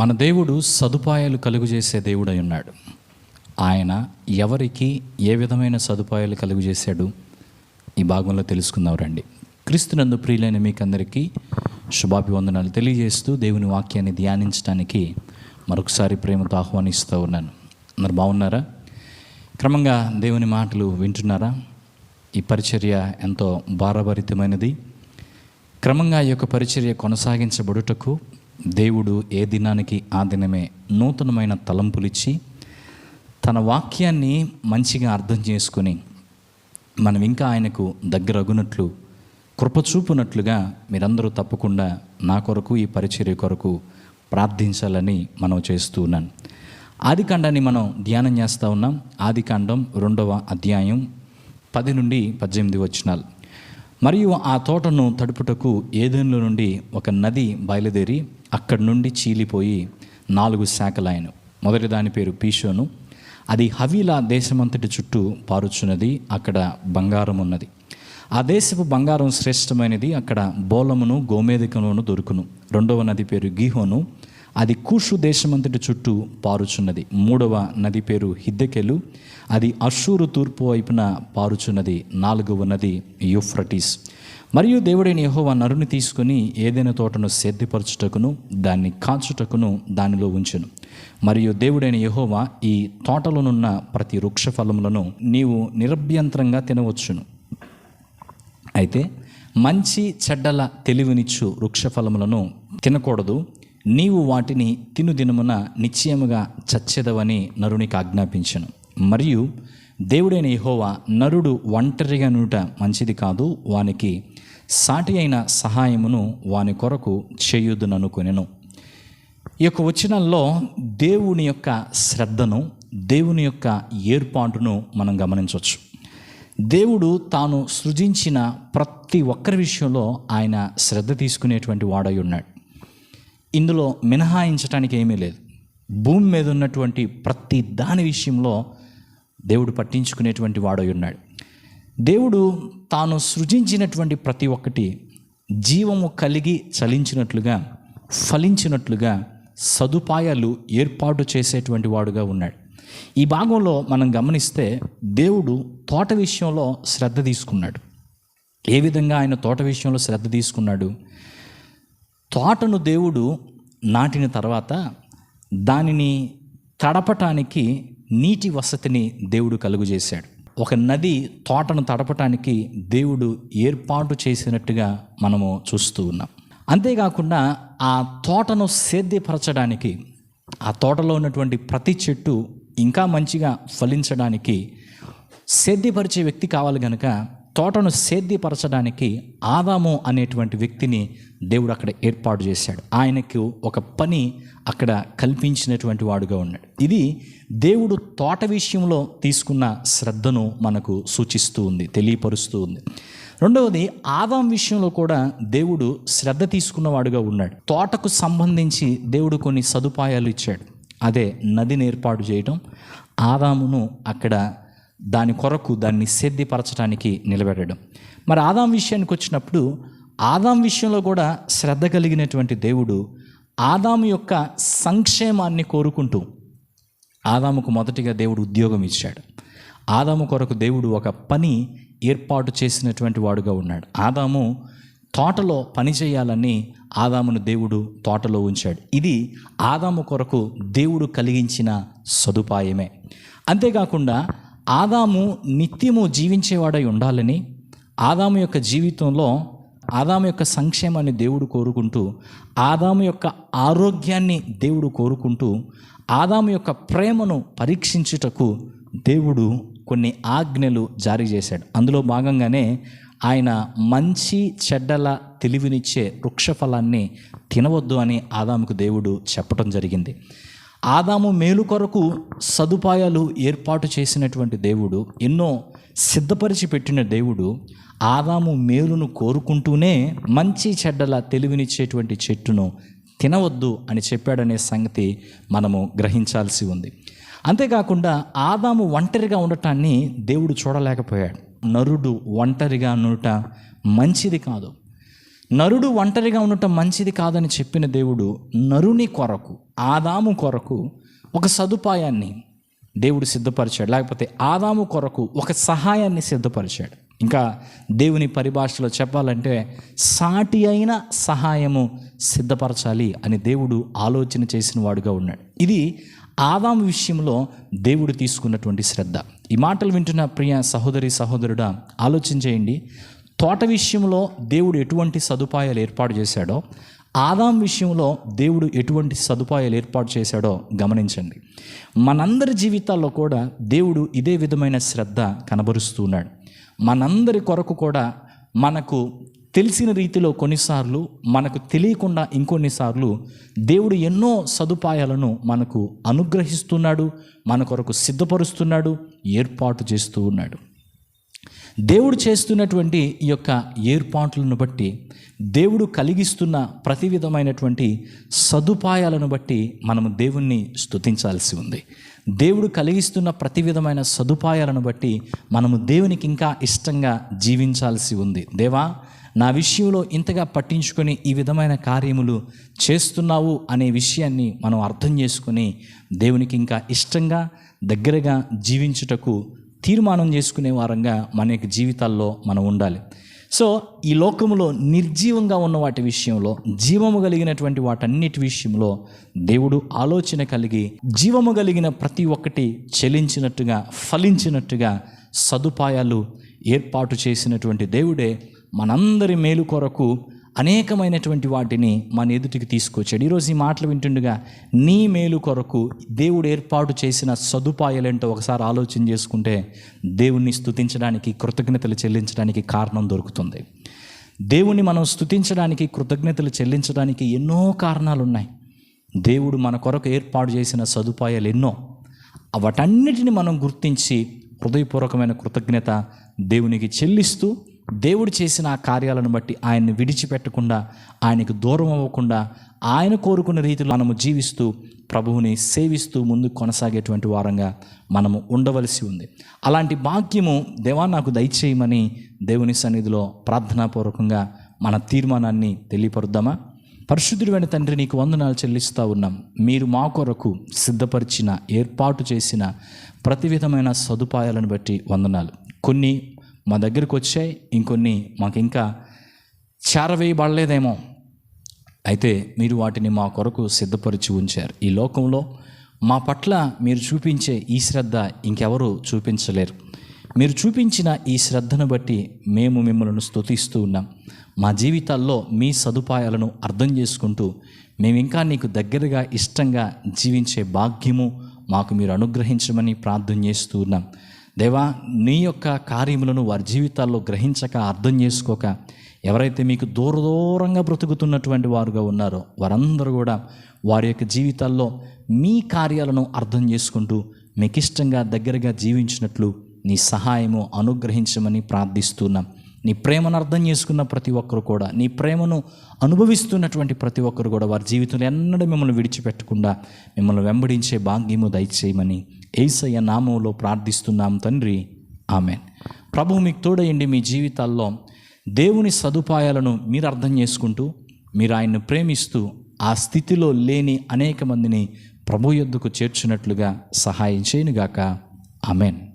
మన దేవుడు సదుపాయాలు కలుగు చేసే దేవుడై ఉన్నాడు. ఆయన ఎవరికి ఏ విధమైన సదుపాయాలు కలుగు చేశాడు ఈ భాగంలో తెలుసుకుందాం రండి. క్రీస్తునందు ప్రియులైన మీకందరికీ శుభాభివందనాలు తెలియజేస్తూ దేవుని వాక్యాన్ని ధ్యానించడానికి మరొకసారి ప్రేమతో ఆహ్వానిస్తూ ఉన్నాను. అందరు బాగున్నారా? క్రమంగా దేవుని మాటలు వింటున్నారా? ఈ పరిచర్య ఎంతో భారభరితమైనది. క్రమంగా ఈ యొక్క పరిచర్య కొనసాగించబడుటకు దేవుడు ఏ దినానికి ఆ దినమే నూతనమైన తలంపులిచ్చి తన వాక్యాన్ని మంచిగా అర్థం చేసుకొని మనం ఇంకా ఆయనకు దగ్గరగునట్లు కృప చూపునట్లుగా మీరందరూ తప్పకుండా నా కొరకు ఈ పరిచర్య కొరకు ప్రార్థించాలని మనం చేస్తూ ఉన్నాను ఆదికాండాన్ని మనం ధ్యానం చేస్తూ ఉన్నాం. ఆదికాండం రెండవ అధ్యాయం పది నుండి పద్దెనిమిది వచనాలు. మరియు ఆ తోటను తడుపుటకు ఏదెన్లో నుండి ఒక నది బయలుదేరి అక్కడి నుండి చీలిపోయి నాలుగు శాఖలాయను మొదటి దాని పేరు పీషోను. అది హవీలా దేశమంతటి చుట్టూ పారుచున్నది అక్కడ బంగారం ఉన్నది ఆ దేశపు బంగారం శ్రేష్టమైనది అక్కడ బోలమును గోమేధికమును దొరుకును. రెండవ నది పేరు గీహోను. అది కూషు దేశమంతటి చుట్టూ పారుచున్నది. మూడవ నది పేరు హిద్దెకెలు. అది అషూరు తూర్పు వైపున పారుచున్నది. నాలుగవ నది యూఫ్రటీస్. మరియు దేవుడైన యహోవా నరుని తీసుకుని ఏదైనా తోటను సేద్యపరచుటకును దాన్ని కాచుటకును దానిలో ఉంచును. మరియు దేవుడైన యెహోవా ఈ తోటలోనున్న ప్రతి వృక్ష ఫలములను నీవు నిరభ్యంతరంగా తినవచ్చును. అయితే మంచి చెడ్డల తెలివినిచ్చు వృక్ష ఫలములను తినకూడదు. నీవు వాటిని తిను దినమున నిశ్చయముగా చచ్చెదవని నరునికి ఆజ్ఞాపించను. మరియు దేవుడైన యెహోవా నరుడు ఒంటరిగా నుట మంచిది కాదు వానికి సాటి అయిన సహాయమును వాని కొరకు చేయుదుననుకొనెను ఈ యొక్క వచనంలో దేవుని యొక్క శ్రద్ధను దేవుని యొక్క ఏర్పాటును మనం గమనించవచ్చు. దేవుడు తాను సృజించిన ప్రతి ఒక్కరి విషయంలో ఆయన శ్రద్ధ తీసుకునేటువంటి వాడై ఉన్నాడు. ఇందులో మినహాయించడానికి ఏమీ లేదు. భూమి మీద ఉన్నటువంటి ప్రతి దాని విషయంలో దేవుడు పట్టించుకునేటువంటి వాడై ఉన్నాడు. దేవుడు తాను సృజించినటువంటి ప్రతి ఒక్కటి జీవము కలిగి చలించినట్లుగా ఫలించినట్లుగా సదుపాయాలు ఏర్పాటు చేసేటువంటి వాడుగా ఉన్నాడు. ఈ భాగంలో మనం గమనిస్తే దేవుడు తోట విషయంలో శ్రద్ధ తీసుకున్నాడు. ఏ విధంగా ఆయన తోట విషయంలో శ్రద్ధ తీసుకున్నాడు? తోటను దేవుడు నాటిన తర్వాత దానిని తడపటానికి నీటి వసతిని దేవుడు కలుగు చేశాడు ఒక నది తోటను తడపటానికి దేవుడు ఏర్పాటు చేసినట్టుగా మనము చూస్తూ ఉన్నాం. అంతేకాకుండా ఆ తోటను సేద్యపరచడానికి ఆ తోటలో ఉన్నటువంటి ప్రతి చెట్టు ఇంకా మంచిగా ఫలించడానికి సేద్యపరిచే వ్యక్తి కావాలి కనుక తోటను సేద్యపరచడానికి ఆదాము అనేటువంటి వ్యక్తిని దేవుడు అక్కడ ఏర్పాటు చేశాడు. ఆయనకు ఒక పని అక్కడ కల్పించినటువంటి వాడుగా ఉన్నాడు. ఇది దేవుడు తోట విషయంలో తీసుకున్న శ్రద్ధను మనకు సూచిస్తూ ఉంది తెలియపరుస్తూ ఉంది. రెండవది ఆదాం విషయంలో కూడా దేవుడు శ్రద్ధ తీసుకున్నవాడుగా ఉన్నాడు. తోటకు సంబంధించి దేవుడు కొన్ని సదుపాయాలు ఇచ్చాడు. అదే నదిని ఏర్పాటు చేయటం ఆదామును అక్కడ దాని కొరకు దాన్ని సిద్ధిపరచడానికి నిలబెట్టడం మరి ఆదాం విషయానికి వచ్చినప్పుడు ఆదాం విషయంలో కూడా శ్రద్ధ కలిగినటువంటి దేవుడు ఆదాము యొక్క సంక్షేమాన్ని కోరుకుంటూ ఆదాముకు మొదటిగా దేవుడు ఉద్యోగం ఇచ్చాడు. ఆదాము కొరకు దేవుడు ఒక పని ఏర్పాటు చేసినటువంటి వాడుగా ఉన్నాడు. ఆదాము తోటలో పని చేయాలని ఆదామును దేవుడు తోటలో ఉంచాడు. ఇది ఆదాము కొరకు దేవుడు కలిగించిన సదుపాయమే. అంతేకాకుండా ఆదాము నిత్యము జీవించేవాడై ఉండాలని ఆదాము యొక్క జీవితంలో ఆదాము యొక్క సంక్షేమాన్ని దేవుడు కోరుకుంటూ ఆదాము యొక్క ఆరోగ్యాన్ని దేవుడు కోరుకుంటూ ఆదాము యొక్క ప్రేమను పరీక్షించుటకు దేవుడు కొన్ని ఆజ్ఞలు జారీ చేశాడు. అందులో భాగంగానే ఆయన మంచి చెడ్డల తెలివినిచ్చే వృక్షఫలాన్ని తినవద్దు అని ఆదాముకు దేవుడు చెప్పడం జరిగింది. ఆదాము మేలు కొరకు సదుపాయాలు ఏర్పాటు చేసినటువంటి దేవుడు ఎన్నో సిద్ధపరిచి పెట్టిన దేవుడు ఆదాము మేలును కోరుకుంటూనే మంచి చెడ్డల తెలివినిచ్చేటువంటి చెట్టును తినవద్దు అని చెప్పాడనే సంగతి మనము గ్రహించాల్సి ఉంది. అంతేకాకుండా ఆదాము ఒంటరిగా ఉండటాన్ని దేవుడు చూడలేకపోయాడు. నరుడు ఒంటరిగా ఉండట మంచిది కాదు. నరుడు ఒంటరిగా ఉండటం మంచిది కాదని చెప్పిన దేవుడు నరుని కొరకు ఆదాము కొరకు ఒక సదుపాయాన్ని దేవుడు సిద్ధపరిచాడు. లేకపోతే ఆదాము కొరకు ఒక సహాయాన్ని సిద్ధపరిచాడు. ఇంకా దేవుని పరిభాషలో చెప్పాలంటే సాటి అయిన సహాయము సిద్ధపరచాలి అని దేవుడు ఆలోచన చేసిన వాడుగా ఉన్నాడు. ఇది ఆదాము విషయంలో దేవుడు తీసుకున్నటువంటి శ్రద్ధ. ఈ మాటలు వింటున్న ప్రియ సహోదరి సహోదరుడా ఆలోచన చేయండి. తోట విషయంలో దేవుడు ఎటువంటి సదుపాయాలు ఏర్పాటు చేశాడో ఆదాం విషయంలో దేవుడు ఎటువంటి సదుపాయాలు ఏర్పాటు చేశాడో గమనించండి. మనందరి జీవితాల్లో కూడా దేవుడు ఇదే విధమైన శ్రద్ధ కనబరుస్తూ ఉన్నాడు. మనందరి కొరకు కూడా మనకు తెలిసిన రీతిలో కొన్నిసార్లు మనకు తెలియకుండా ఇంకొన్నిసార్లు దేవుడు ఎన్నో సదుపాయాలను మనకు అనుగ్రహిస్తున్నాడు మన కొరకు సిద్ధపరుస్తున్నాడు ఏర్పాటు చేస్తూ ఉన్నాడు. దేవుడు చేస్తున్నటువంటి ఈ యొక్క ఏర్పాట్లను బట్టి దేవుడు కలిగిస్తున్న ప్రతి విధమైనటువంటి సదుపాయాలను బట్టి మనము దేవుణ్ణి స్తుతించాల్సి ఉంది. దేవుడు కలిగిస్తున్న ప్రతి విధమైన సదుపాయాలను బట్టి మనము దేవునికి ఇంకా ఇష్టంగా జీవించాల్సి ఉంది. దేవా నా విషయంలో ఇంతగా పట్టించుకొని ఈ విధమైన కార్యములు చేస్తున్నావు అనే విషయాన్ని మనం అర్థం చేసుకొని దేవునికి ఇంకా ఇష్టంగా దగ్గరగా జీవించుటకు తీర్మానం చేసుకునే వారంగా మన యొక్క జీవితాల్లో మనం ఉండాలి. సో ఈ లోకములో నిర్జీవంగా ఉన్న వాటి విషయంలో జీవము కలిగినటువంటి వాటన్నిటి విషయంలో దేవుడు ఆలోచన కలిగి జీవము కలిగిన ప్రతి ఒక్కటి చెలించినట్టుగా ఫలించినట్టుగా సదుపాయాలు ఏర్పాటు చేసినటువంటి దేవుడే మనందరి మేలు కొరకు అనేకమైనటువంటి వాటిని మన ఎదుటికి తీసుకొచ్చాడు. ఈరోజు ఈ మాటలు వింటుండగా నీ మేలు కొరకు దేవుడు ఏర్పాటు చేసిన సదుపాయాలేంటో ఒకసారి ఆలోచన చేసుకుంటే దేవుణ్ణి స్థుతించడానికి కృతజ్ఞతలు చెల్లించడానికి కారణం దొరుకుతుంది. దేవుణ్ణి మనం స్థుతించడానికి కృతజ్ఞతలు చెల్లించడానికి ఎన్నో కారణాలు ఉన్నాయి. దేవుడు మన కొరకు ఏర్పాటు చేసిన సదుపాయాలు ఎన్నో. వాటన్నిటిని మనం గుర్తించి హృదయపూర్వకమైన కృతజ్ఞత దేవునికి చెల్లిస్తూ దేవుడు చేసిన ఆ కార్యాలను బట్టి ఆయన్ని విడిచిపెట్టకుండా ఆయనకు దూరం అవ్వకుండా ఆయన కోరుకున్న రీతిలో మనము జీవిస్తూ ప్రభువుని సేవిస్తూ ముందు కొనసాగేటువంటి వారంగా మనము ఉండవలసి ఉంది. అలాంటి భాగ్యము దేవా నాకు దయచేయమని దేవుని సన్నిధిలో ప్రార్థనాపూర్వకంగా మన తీర్మానాన్ని తెలియపరుద్దామా? పరిశుద్ధుడైన తండ్రి నీకు వందనాలు చెల్లిస్తూ ఉన్నాం. మీరు మా కొరకు సిద్ధపరిచిన ఏర్పాటు చేసిన ప్రతి విధమైన సదుపాయాలను బట్టి వందనాలు. కొన్ని మా దగ్గరకు వచ్చాయి ఇంకొన్ని మాకు ఇంకా చేరవేయబడలేదేమో. అయితే మీరు వాటిని మా కొరకు సిద్ధపరిచి ఉంచారు. ఈ లోకంలో మా పట్ల మీరు చూపించే ఈ శ్రద్ధ ఇంకెవరు చూపించలేరు. మీరు చూపించిన ఈ శ్రద్ధను బట్టి మేము మిమ్మల్ని స్తుతిస్తూ ఉన్నాం. మా జీవితాల్లో మీ సదుపాయాలను అర్థం చేసుకుంటూ మేము ఇంకా నీకు దగ్గరగా ఇష్టంగా జీవించే భాగ్యము మాకు మీరు అనుగ్రహించమని ప్రార్థన చేస్తూ ఉన్నాం. దేవా నీ యొక్క కార్యములను వారి జీవితాల్లో గ్రహించక అర్థం చేసుకోక ఎవరైతే మీకు దూర దూరంగా బ్రతుకుతున్నటువంటి వారుగా ఉన్నారో వారందరూ కూడా వారి యొక్క జీవితాల్లో మీ కార్యాలను అర్థం చేసుకుంటూ మీకు ఇష్టంగా దగ్గరగా జీవించినట్లు నీ సహాయము అనుగ్రహించమని ప్రార్థిస్తున్నాం. నీ ప్రేమను అర్థం చేసుకున్న ప్రతి ఒక్కరు కూడా నీ ప్రేమను అనుభవిస్తున్నటువంటి ప్రతి ఒక్కరు కూడా వారి జీవితంలో ఎన్నడూ మిమ్మల్ని విడిచిపెట్టకుండా మిమ్మల్ని వెంబడించే భాగ్యము దయచేయమని ఏసయ్య నామంలో ప్రార్థిస్తున్నాం తండ్రి. ఆమెన్. ప్రభు మీకు తోడయండి మీ జీవితాల్లో దేవుని సదుపాయాలను మీరు అర్థం చేసుకుంటూ మీరు ఆయన్ను ప్రేమిస్తూ ఆ స్థితిలో లేని అనేక మందిని ప్రభు యొద్దకు చేర్చినట్లుగా సహాయం చేయనుగాక. ఆమెన్.